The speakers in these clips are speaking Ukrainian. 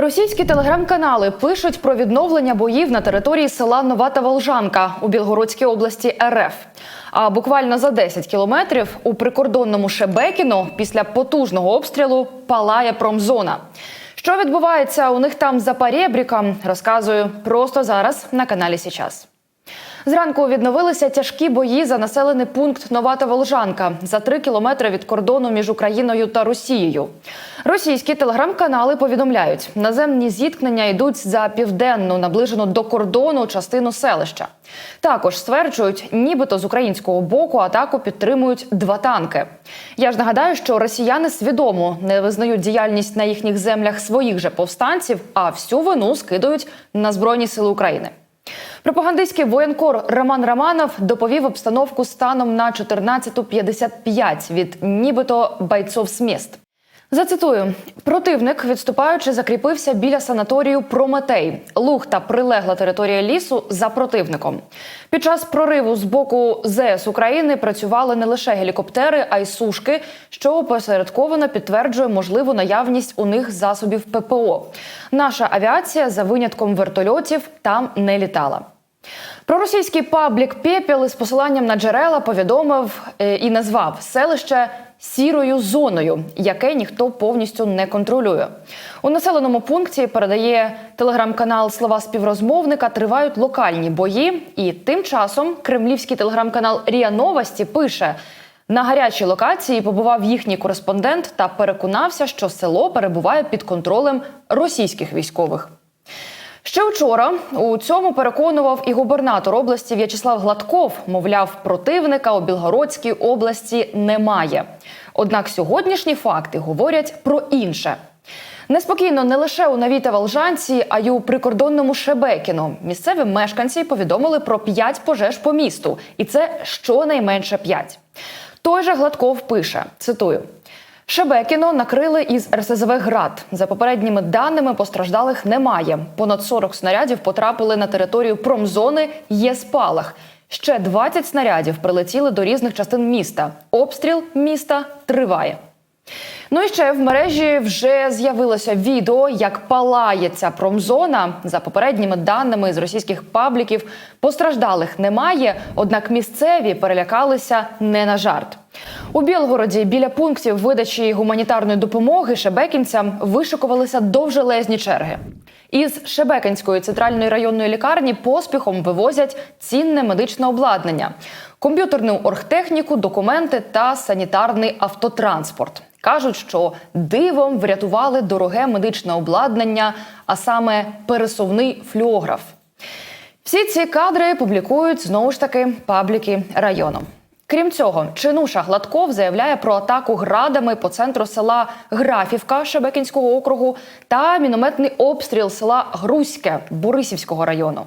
Російські телеграм-канали пишуть про відновлення боїв на території села Новата Волжанка у Білгородській області РФ. А буквально за 10 кілометрів у прикордонному Шебекіно після потужного обстрілу палає промзона. Що відбувається у них там за парєбріком, розказую просто зараз на каналі Січас. Зранку відновилися тяжкі бої за населений пункт Новата Волжанка за три кілометри від кордону між Україною та Росією. Російські телеграм-канали повідомляють, наземні зіткнення йдуть за південну, наближену до кордону частину селища. Також стверджують, нібито з українського боку атаку підтримують два танки. Я ж нагадаю, що росіяни свідомо не визнають діяльність на їхніх землях своїх же повстанців, а всю вину скидують на збройні сили України. Пропагандистський воєнкор Роман Романов доповів обстановку станом на 14.55 від нібито бойцов з. Зацитую: противник, відступаючи, закріпився біля санаторію Прометей. Луг та прилегла територія лісу за противником. Під час прориву з боку ЗС України працювали не лише гелікоптери, а й сушки, що опосередковано підтверджує можливу наявність у них засобів ППО. Наша авіація за винятком вертольотів там не літала. Проросійський паблік Пепіл із посиланням на джерела повідомив е, і назвав селище сірою зоною, яке ніхто повністю не контролює. У населеному пункті передає телеграм-канал Слова співрозмовника. Тривають локальні бої, і тим часом кремлівський телеграм-канал Ріа Новості пише. На гарячій локації побував їхній кореспондент та переконався, що село перебуває під контролем російських військових. Ще вчора у цьому переконував і губернатор області В'ячеслав Гладков. Мовляв, противника у Білгородській області немає. Однак сьогоднішні факти говорять про інше. Неспокійно не лише у Наві та Волжанці, а й у прикордонному Шебекіно. Місцеві мешканці повідомили про п'ять пожеж по місту, і це щонайменше п'ять. Той же Гладков пише: цитую. Шебекіно накрили із РСЗВ «Град». За попередніми даними постраждалих немає. Понад 40 снарядів потрапили на територію промзони. Є спалах. Ще 20 снарядів прилетіли до різних частин міста. Обстріл міста триває. Ну і ще в мережі вже з'явилося відео, як палає ця промзона. За попередніми даними з російських пабліків постраждалих немає, однак місцеві перелякалися не на жарт. У Білгороді біля пунктів видачі гуманітарної допомоги шебекінцям вишикувалися довжелезні черги. Із Шебекинської центральної районної лікарні поспіхом вивозять цінне медичне обладнання, комп'ютерну оргтехніку, документи та санітарний автотранспорт. Кажуть, що дивом врятували дороге медичне обладнання, а саме пересувний флюограф. Всі ці кадри публікують знову ж таки пабліки району. Крім цього, чинуша Гладков заявляє про атаку градами по центру села Графівка Шебекінського округу та мінометний обстріл села Грузьке Борисівського району.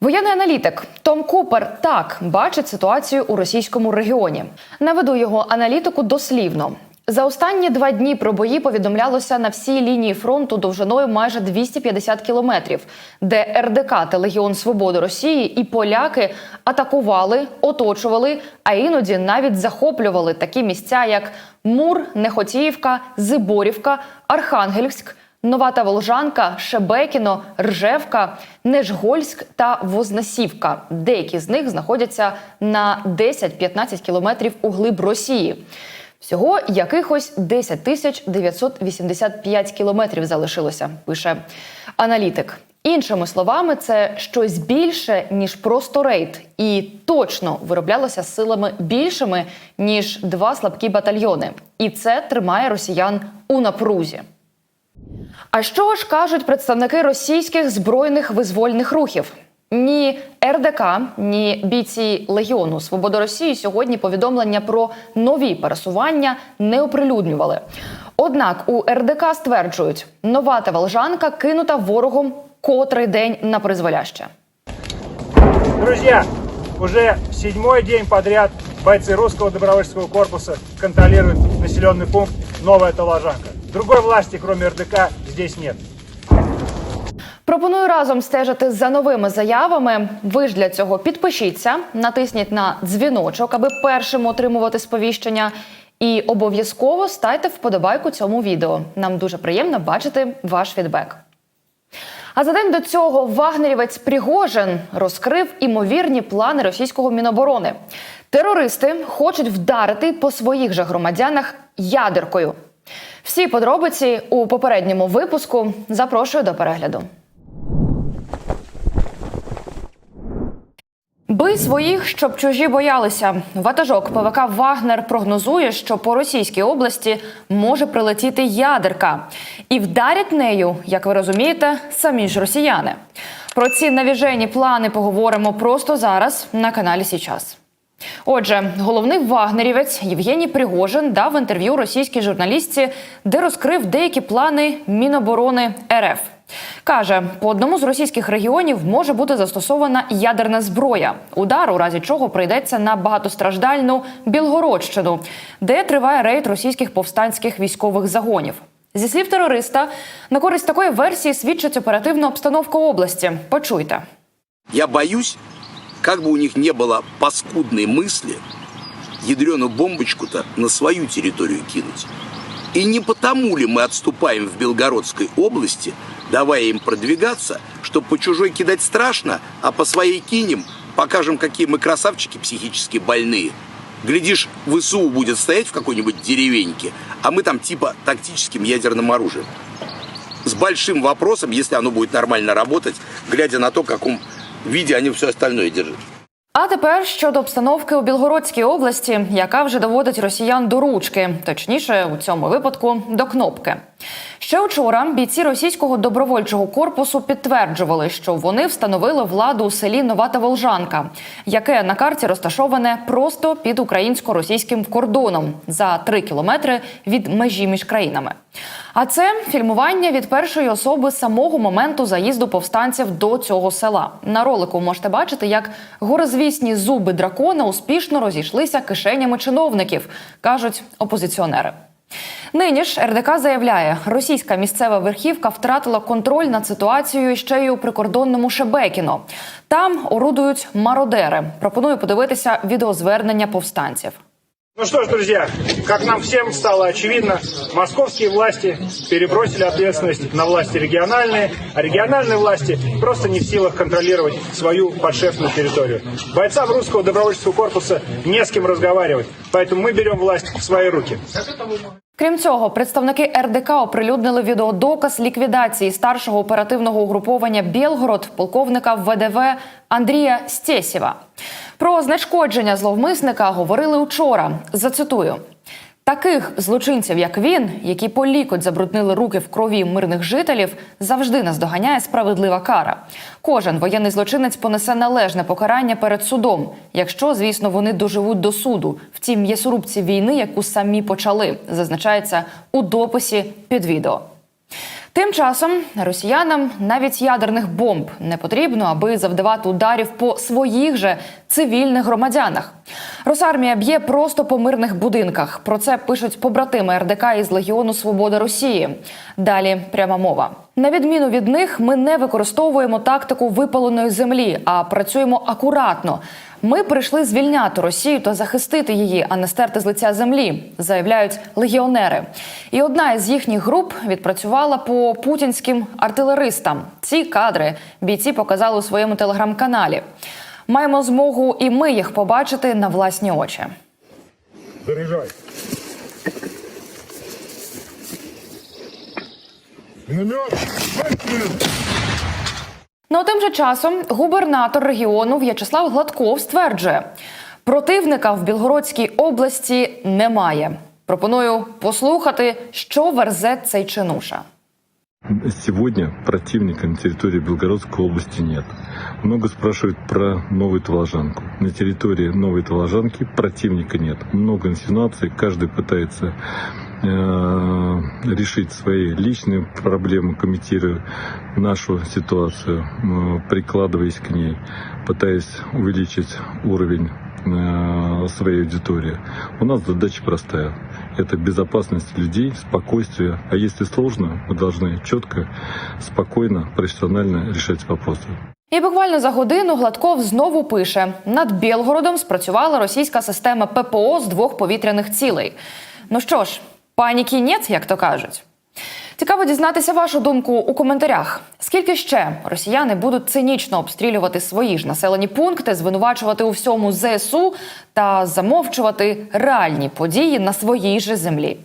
Воєнний аналітик Том Купер так бачить ситуацію у російському регіоні. Наведу його аналітику дослівно. За останні два дні про бої повідомлялося на всій лінії фронту довжиною майже 250 кілометрів, де РДК та Легіон Свободи Росії і поляки атакували, оточували, а іноді навіть захоплювали такі місця, як Мур, Нехотіївка, Зиборівка, Архангельськ. Новата Волжанка, Шебекіно, Ржевка, Нежгольськ та Вознесівка. Деякі з них знаходяться на 10-15 кілометрів у глиб Росії. Всього якихось 10 тисяч 985 кілометрів залишилося, пише аналітик. Іншими словами, це щось більше ніж просто рейд, і точно вироблялося силами більшими ніж два слабкі батальйони. І це тримає росіян у напрузі. А що ж кажуть представники російських збройних визвольних рухів? Ні РДК, ні бійці Легіону Свободи Росії сьогодні повідомлення про нові пересування не оприлюднювали. Однак у РДК стверджують, нова та Волжанка кинута ворогом котрий день на призволяще. Друзья, уже седьмой день подряд бойцы русского добровольческого корпуса контролируют населенный пункт Новая Таложанка. Другой власти, кроме РДК, здесь нет. Пропоную разом стежити за новими заявами. Ви ж для цього підпишіться, натисніть на дзвіночок, аби першим отримувати сповіщення. І обов'язково ставте вподобайку цьому відео. Нам дуже приємно бачити ваш фідбек. А за день до цього вагнерівець Пригожин розкрив імовірні плани російського міноборони. Терористи хочуть вдарити по своїх же громадянах ядеркою. Всі подробиці у попередньому випуску. Запрошую до перегляду. Бий своїх, щоб чужі боялися. Ватажок ПВК Вагнер прогнозує, що по російській області може прилетіти ядерка, і вдарять нею, як ви розумієте, самі ж росіяни. Про ці навіжені плани поговоримо просто зараз на каналі Січас. Отже, головний вагнерівець Євгеній Пригожин дав інтерв'ю російській журналістці, де розкрив деякі плани Міноборони РФ. Каже, по одному з російських регіонів може бути застосована ядерна зброя, удар, у разі чого прийдеться на багатостраждальну Білгородщину, де триває рейд російських повстанських військових загонів. Зі слів терориста, на користь такої версії свідчить оперативна обстановка області. Почуйте. Я боюсь, как бы у них не было паскудной мысли ядреную бомбочку-то на свою территорию кинуть. И не потому ли мы отступаем в Белгородской области, давая им продвигаться, чтобы по чужой кидать страшно, а по своей кинем, покажем, какие мы красавчики психически больные. Глядишь, ВСУ будет стоять в какой-нибудь деревеньке, а мы там типа тактическим ядерным оружием. С большим вопросом, если оно будет нормально работать, глядя на то, в каком виде они все остальное держат. А тепер щодо обстановки у Білгородській області, яка вже доводить росіян до ручки, точніше, у цьому випадку до кнопки. Ще вчора бійці російського добровольчого корпусу підтверджували, що вони встановили владу у селі Нова Таволжанка, яке на карті розташоване просто під українсько-російським кордоном за три кілометри від межі між країнами. А це фільмування від першої особи самого моменту заїзду повстанців до цього села. На ролику можете бачити, як горизвісні зуби дракона успішно розійшлися кишенями чиновників, кажуть опозиціонери. Нині ж РДК заявляє, російська місцева верхівка втратила контроль над ситуацією ще й у прикордонному Шебекіно. Там орудують мародери. Пропоную подивитися відеозвернення повстанців. Ну что ж, друзья, как нам всем стало очевидно, московские власти перебросили ответственность на власти региональные, а региональные власти просто не в силах контролировать свою подшефную территорию. Бойцам русского добровольческого корпуса не с кем разговаривать, поэтому мы берем власть в свои руки. Крім цього, представники РДК оприлюднили відеодоказ ліквідації старшого оперативного угруповання Білгород полковника ВДВ Андрія Стєсєва. Про знешкодження зловмисника говорили учора. Зацитую. Таких злочинців, як він, які по лікоть забруднили руки в крові мирних жителів, завжди наздоганяє справедлива кара. Кожен воєнний злочинець понесе належне покарання перед судом, якщо, звісно, вони доживуть до суду в цій м'ясорубці війни, яку самі почали, зазначається у дописі під відео. Тим часом росіянам навіть ядерних бомб не потрібно, аби завдавати ударів по своїх же цивільних громадянах. Росармія б'є просто по мирних будинках. Про це пишуть побратими РДК із Легіону Свобода Росії. Далі пряма мова. На відміну від них, ми не використовуємо тактику випаленої землі, а працюємо акуратно. Ми прийшли звільняти Росію та захистити її, а не стерти з лиця землі, заявляють легіонери. І одна із їхніх груп відпрацювала по путінським артилеристам. Ці кадри бійці показали у своєму телеграм-каналі. Маємо змогу і ми їх побачити на власні очі. Заряжай. Ну а тим же часом губернатор регіону В'ячеслав Гладков стверджує, противника в Білгородській області немає. Пропоную послухати, що верзе цей чинуша. Сегодня противника на территории Белгородской области нет. Много спрашивают про Новую Таволжанку. На территории Новой Таволжанки противника нет. Много инсинуаций, каждый пытается э, решить свои личные проблемы, комментируя нашу ситуацию, э, прикладываясь к ней, пытаясь увеличить уровень э, своей аудитории. У нас задача простая. Это безопасность людей, спокойствие. А если сложно, мы должны четко, спокойно, профессионально решать вопросы. І буквально за годину Гладков знову пише: над Білгородом спрацювала російська система ППО з двох повітряних цілей. Ну що ж, паніки нет, як то кажуть. Цікаво дізнатися вашу думку у коментарях. Скільки ще росіяни будуть цинічно обстрілювати свої ж населені пункти, звинувачувати у всьому ЗСУ та замовчувати реальні події на своїй же землі?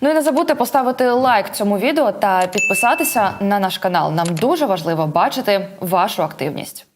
Ну і не забудьте поставити лайк цьому відео та підписатися на наш канал. Нам дуже важливо бачити вашу активність.